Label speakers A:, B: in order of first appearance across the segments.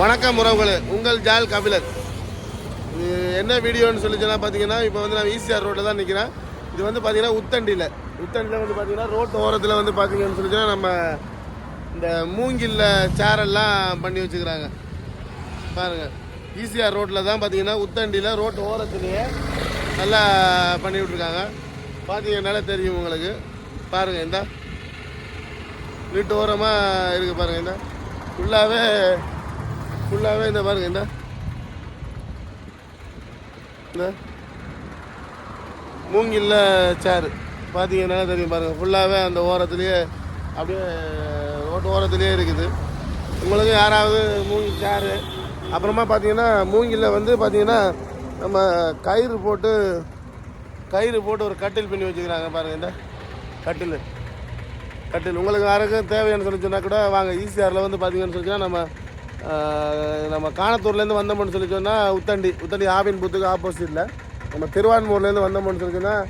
A: வணக்கம் உறவுகளே உங்கள் ஜால் கபிலர் இது என்ன வீடியோன்னு சொல்லிச்சுன்னா பார்த்தீங்கன்னா இப்போ வந்து நான் ஈசிஆர் ரோட்டில் தான் நிற்கிறேன் இது வந்து பார்த்தீங்கன்னா உத்தண்டியில் உத்தண்டியில் வந்து பார்த்தீங்கன்னா ரோட்டு ஓரத்தில் வந்து பார்த்தீங்கன்னு சொல்லி நம்ம இந்த மூங்கில்ல சேரெல்லாம் பண்ணி வச்சுக்கிறாங்க. பாருங்கள் ஈசிஆர் ரோட்டில் தான் பார்த்தீங்கன்னா உத்தண்டியில் ரோட்டு ஓரத்துலேயே நல்லா பண்ணி விட்ருக்காங்க பார்த்தீங்கன்னால தெரியும் உங்களுக்கு. பாருங்கள் இந்த. வீட்டு ஓரமாக இருக்குது பாருங்கள் இந்த. ஃபுல்லாகவே ஃபுல்லாகவே இந்த பாருங்க இந்த. இந்த. மூங்கில்ல சேரு பார்த்தீங்கன்னா தெரியும் பாருங்கள் ஃபுல்லாகவே அந்த ஓரத்துலேயே அப்படியே ரோட்டு ஓரத்துலேயே இருக்குது. உங்களுக்கு யாராவது மூங்கில் சேரு அப்புறமா பார்த்தீங்கன்னா மூங்கில்ல வந்து பார்த்தீங்கன்னா நம்ம கயிறு போட்டு கயிறு போட்டு ஒரு கட்டில் பண்ணி வச்சுக்கிறாங்க பாருங்கள் இந்த கட்டில். கட்டில். உங்களுக்கு யாருக்கும் தேவையானு சொல்லி சொன்னால் கூட வாங்க. ஈசிஆரில் வந்து பார்த்தீங்கன்னு சொல்லி நம்ம நம்ம காணத்தூர்லேருந்து வந்தோம்னு சொல்லி சொன்னால் உத்தண்டி. உத்தண்டி ஆவின் புத்துக்கு ஆப்போசிட்டில் நம்ம திருவான்மூர்லேருந்து வந்தோம்னு சொல்லி சொன்னால்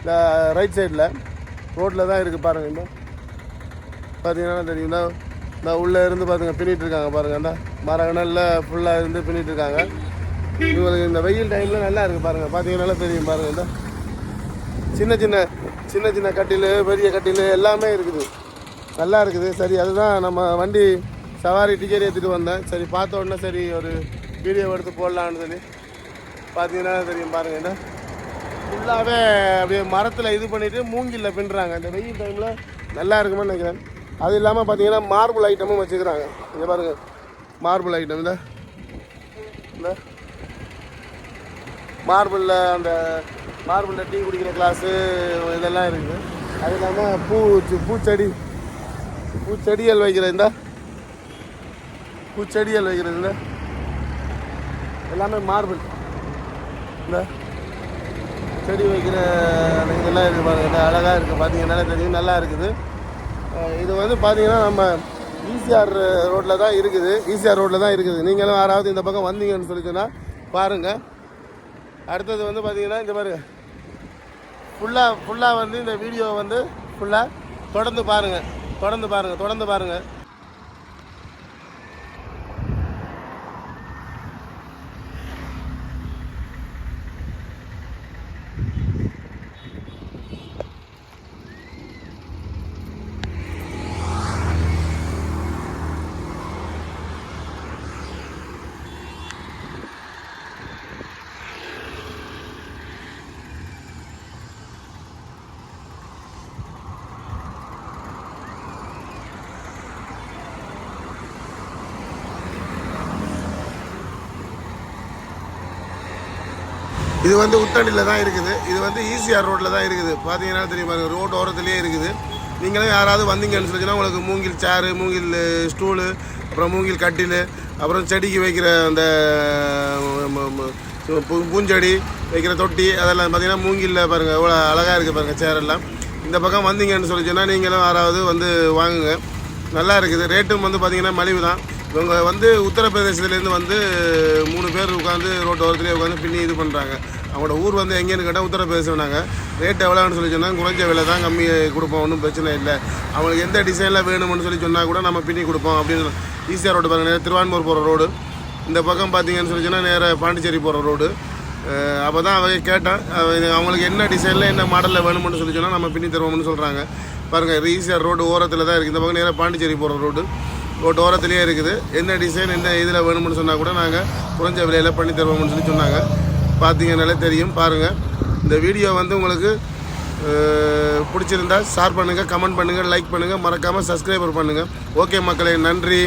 A: இந்த ரைட் சைடில் ரோட்டில் தான் இருக்குது பாருங்கள் இந்த. பார்த்தீங்கன்னா தெரியுங்களா இந்த உள்ளே இருந்து பாருங்க பின்னிட்டு இருக்காங்க பாருங்கள் அந்த மரகணலில் ஃபுல்லாக இருந்து பின்னிட்டு இருக்காங்க. இவங்களுக்கு இந்த வெயில் டைமில் நல்லா இருக்குது பாருங்கள் பார்த்தீங்கன்னா தெரியும் பாருங்கள் இந்த. சின்ன சின்ன சின்ன சின்ன கட்டில் பெரிய கட்டில் எல்லாமே இருக்குது. நல்லா இருக்குது. சரி அதுதான் நம்ம வண்டி சவாரி டிக்கெட் ஏற்றிட்டு வந்தேன். சரி பார்த்த உடனே சரி ஒரு வீடியோ எடுத்து போடலான்னு சொல்லி பார்த்தீங்கன்னா தெரியும் பாருங்கள் என்ன. ஃபுல்லாகவே அப்படியே மரத்தில் இது பண்ணிவிட்டு மூங்கில் பின்னுறாங்க. இந்த வெயில் டைமில் நல்லா இருக்குமா நினைக்கிறேன். அது இல்லாமல் பார்த்தீங்கன்னா மார்பிள் ஐட்டமும் வச்சுக்கிறாங்க. இங்கே பாருங்கள் மார்பிள் ஐட்டம் இந்த மார்பிளில் அந்த மார்பிளில் டீ குடிக்கிற கிளாஸு இதெல்லாம் இருக்குது. அது இல்லாமல் பூ பூச்செடி. பூச்செடிகள் வைக்கிற இந்த. பூச்செடிகள் வைக்கிறதுல. எல்லாமே மார்பிள் இந்த செடி வைக்கிற இதெல்லாம் இருக்குது பாருங்கள் அழகாக இருக்குது பார்த்தீங்கன்னா தெரியும். நல்லா இருக்குது. இது வந்து பார்த்தீங்கன்னா நம்ம ஈசிஆர் ரோட்டில் தான் இருக்குது. ஈசிஆர் ரோட்டில் தான் இருக்குது. நீங்களும் யாராவது இந்த பக்கம் வந்தீங்கன்னு சொல்லி சொன்னால் பாருங்கள் அடுத்தது வந்து பார்த்தீங்கன்னா இந்த பாருங்கள் ஃபுல்லாக ஃபுல்லாக வந்து இந்த வீடியோ வந்து ஃபுல்லாக தொடர்ந்து பாருங்கள் தொடர்ந்து பாருங்கள் தொடர்ந்து பாருங்கள் இது வந்து உத்தண்டியில் தான் இருக்குது. இது வந்து ஈசிஆர் ரோட்டில் தான் இருக்குது. பார்த்தீங்கன்னா தெரியுமா? ரோட் ஓரத்துலேயே இருக்குது. நீங்களும் யாராவது வந்தீங்கன்னு சொல்லிச்சுன்னா உங்களுக்கு மூங்கில் சேரு மூங்கில் ஸ்டூலு அப்புறம் மூங்கில் கட்டில் அப்புறம் செடிக்கு வைக்கிற அந்த பூ- பூஞ்செடி வைக்கிற தொட்டி அதெல்லாம் பார்த்தீங்கன்னா மூங்கிலில் பாருங்கள் எவ்வளோ அழகாக இருக்குது பாருங்கள் சேரெல்லாம் இந்த பக்கம் வந்தீங்கன்னு சொல்லிச்சுன்னா நீங்களும் யாராவது வந்து வாங்குங்க. நல்லா இருக்குது. ரேட்டும் வந்து பார்த்தீங்கன்னா மலிவு தான். இவங்க வந்து உத்தரப்பிரதேசத்துலேருந்து வந்து மூணு பேர் உட்காந்து ரோட்டு ஓரத்துலேயே உட்காந்து பின்னி இது பண்ணுறாங்க அவங்களோட ஊர் வந்து எங்கேன்னு கேட்டால் உத்தரப்பிரதேசம் நாங்கள் ரேட் எவ்வளோன்னு சொல்லி சொன்னால் குறைஞ்ச விலை தான் கம்மி கொடுப்போம் ஒன்றும் பிரச்சனை இல்லை. அவங்களுக்கு எந்த டிசைனில் வேணும்னு சொல்லி சொன்னால் கூட நம்ம பின்னி கொடுப்போம் அப்படின்னு ஈஸியாக ரோடு பாருங்கள் நேரா திருவான்மூர் போகிற ரோடு. இந்த பக்கம் பார்த்தீங்கன்னு சொல்லி சொன்னால் நேராக பாண்டிச்சேரி போகிற ரோடு. அப்போ தான் அவங்க கேட்டேன் அவங்களுக்கு என்ன டிசைனில் என்ன மாடலில் வேணும்னு சொல்லி சொன்னால் நம்ம பின்னி தருவோம்னு சொல்கிறாங்க பாருங்கள் ஈஸியாக ரோடு ஓரத்தில் தான் இருக்குது இந்த பக்கம் நேராக பாண்டிச்சேரி போகிற ரோடு. ரோட்டு ஓரத்துலேயே இருக்குது. என்ன டிசைன் என்ன இதில் வேணும்னு சொன்னால் கூட நாங்கள் குறைஞ்ச விலையில் பண்ணி தருவோம்னு சொல்லி சொன்னாங்க. பார்த்தீங்கன்னாலே தெரியும். பாருங்கள் இந்த வீடியோ வந்து உங்களுக்கு பிடிச்சிருந்தால் பிடிச்சிருந்தா ஷேர் பண்ணுங்கள் கமெண்ட் பண்ணுங்கள் லைக் பண்ணுங்கள் மறக்காமல் சப்ஸ்கிரைபர் பண்ணுங்கள் ஓகே மக்களே நன்றி.